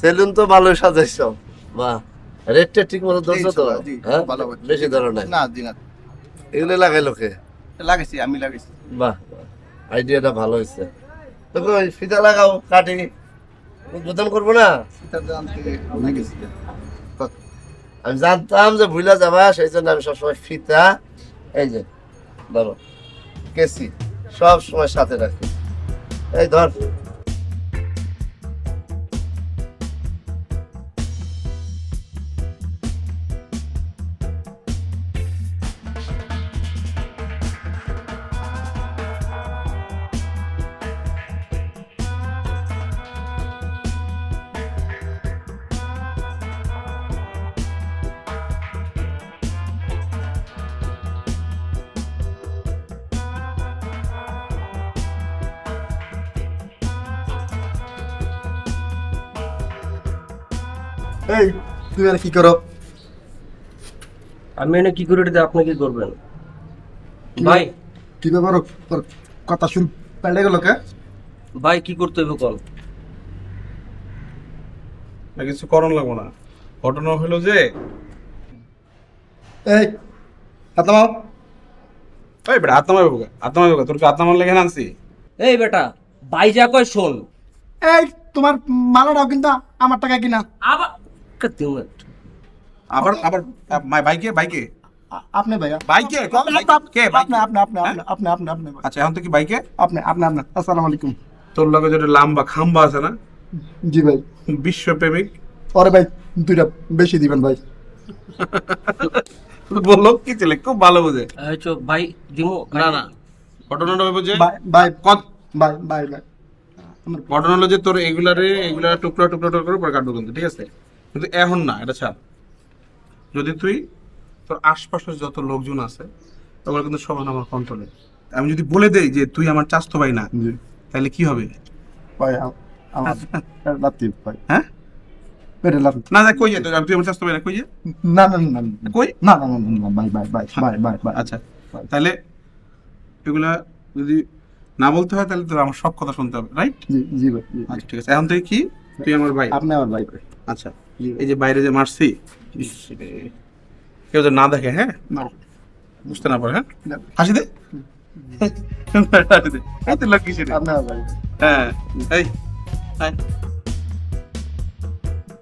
Salon তো ভালো সাজাইছ। বাহ রেটটা ঠিক মতো ধরছো তো? হ্যাঁ। বেশি ধরো নাই? না জি না। এগুলো লাগাই লোকে? লাগাইছি আমি লাগাইছি। বাহ আইডিয়াটা ভালো হয়েছে। তো কই ফিতা লাগাও কাটি। উদ্বোধন করব না? আমি জানতাম যে ভুলা যাবা সেই জন্য আমি সবসময় ফিতা এই যে ধরো কেসি সব সময় সাথে রাখি। এই ধর। এই তুমি আর কি করো? আমি এনে কি করে দিতে আপনি কি করবেন? ভাই। কি ব্যাপার? তোর কথা শুন পাল্টে গেল কে? ভাই কি করতে হবে কল? না কিছু করণ লাগবো না। ঘটনা হলো যে এই ওই বেটা আত্মা মারবো আত্মা মারবো তোর কি আত্মা এখানে আনছি এই বেটা ভাই যা কয় শোন। এই তোমার মালাটাও কিন্তু আমার টাকা কিনা। আবার মিনিট। আবার আবার মাই বাইকে বাইকে? আপনি ভাইয়া। বাইকে? কে আপনি আপনি আপনি আপনি হ্যাঁ? আপনি আপনি আপনি আচ্ছা এখন তো কি বাইকে? আপনি আপনি আপনি। আসসালামু আলাইকুম। তোর লগে যেটা লাম্বা খাম্বা আছে না? জি ভাই। বিশ্বপ্রেমিক। পরে ভাই দুইটা বেশি দিবেন ভাই। বলল কি ছেলে? খুব ভালো বোঝে। চো ভাই দিমু না না। ঘটনাটা যে ভাই ভাই কত? ভাই ভাই ভাই। ঘটনা হলো যে তোর এগুলারে এগুলা টুকরা টুকরা টুকরা করে পরে কাটবো কিন্তু ঠিক আছে? কিন্তু এখন না এটা ছাড়। যদি তুই তোর আশপাশের যত লোকজন আছে ওগুলো কিন্তু সমান আমার কন্ট্রোলে আমি যদি বলে দেই যে তুই আমার চাস্তো ভাই না তাহলে কি হবে? ভাই আমার লাতিফ ভাই। হ্যাঁ? না না কই তুই আমার চাস্তো ভাই না কই না না না কই? না না না না ভাই ভাই ভাই ভাই ভাই ভাই। আচ্ছা তাহলে এগুলা যদি না বলতে হয় তাহলে তোর আমার সব কথা শুনতে হবে রাইট জি জি ভাই। আচ্ছা ঠিক আছে। এখন থেকে কি? তুই আমার ভাই। আপনি আমার ভাই। আচ্ছা। এই যে বাইরে যে মারছি। কেউ যে না দেখে হ্যাঁ? না। বুঝতে না পারে হ্যাঁ? হাসি দে। হাসি দে। এই তো হ্যাঁ। এই আয়।